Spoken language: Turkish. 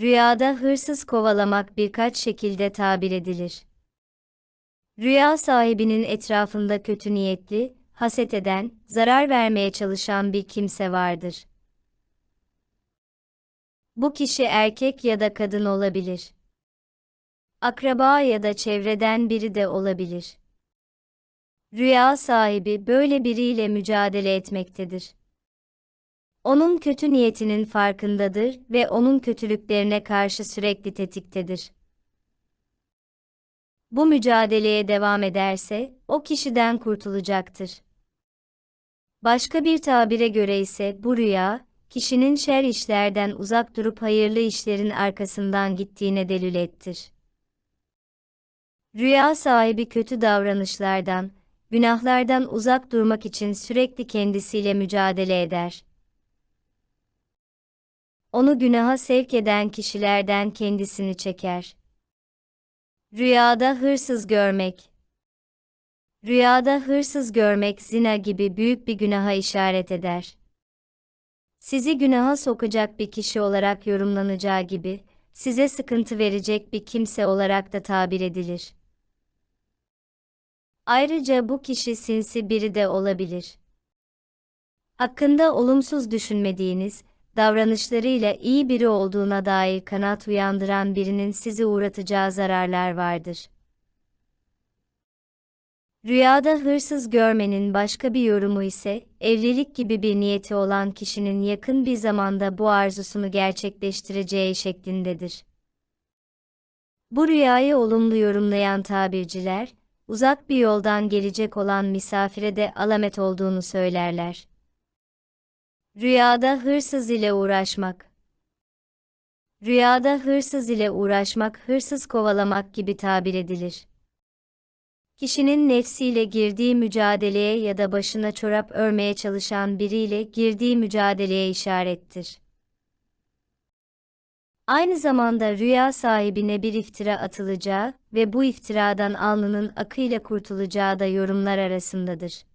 Rüyada hırsız kovalamak birkaç şekilde tabir edilir. Rüya sahibinin etrafında kötü niyetli, haset eden, zarar vermeye çalışan bir kimse vardır. Bu kişi erkek ya da kadın olabilir. Akraba ya da çevreden biri de olabilir. Rüya sahibi böyle biriyle mücadele etmektedir. Onun kötü niyetinin farkındadır ve onun kötülüklerine karşı sürekli tetiktedir. Bu mücadeleye devam ederse o kişiden kurtulacaktır. Başka bir tabire göre ise bu rüya, kişinin şer işlerden uzak durup hayırlı işlerin arkasından gittiğine delilettir. Rüya sahibi kötü davranışlardan, günahlardan uzak durmak için sürekli kendisiyle mücadele eder. Onu günaha sevk eden kişilerden kendisini çeker. Rüyada hırsız görmek Rüyada hırsız görmek zina gibi büyük bir günaha işaret eder. Sizi günaha sokacak bir kişi olarak yorumlanacağı gibi, size sıkıntı verecek bir kimse olarak da tabir edilir. Ayrıca bu kişi sinsi biri de olabilir. Hakkında olumsuz düşünmediğiniz, davranışlarıyla iyi biri olduğuna dair kanat uyandıran birinin sizi uğratacağı zararlar vardır. Rüyada hırsız görmenin başka bir yorumu ise, evlilik gibi bir niyeti olan kişinin yakın bir zamanda bu arzusunu gerçekleştireceği şeklindedir. Bu rüyayı olumlu yorumlayan tabirciler, uzak bir yoldan gelecek olan misafire de alamet olduğunu söylerler. Rüyada hırsız ile uğraşmak Rüyada hırsız ile uğraşmak, hırsız kovalamak gibi tabir edilir. Kişinin nefsiyle girdiği mücadeleye ya da başına çorap örmeye çalışan biriyle girdiği mücadeleye işarettir. Aynı zamanda rüya sahibine bir iftira atılacağı ve bu iftiradan alnının akıyla kurtulacağı da yorumlar arasındadır.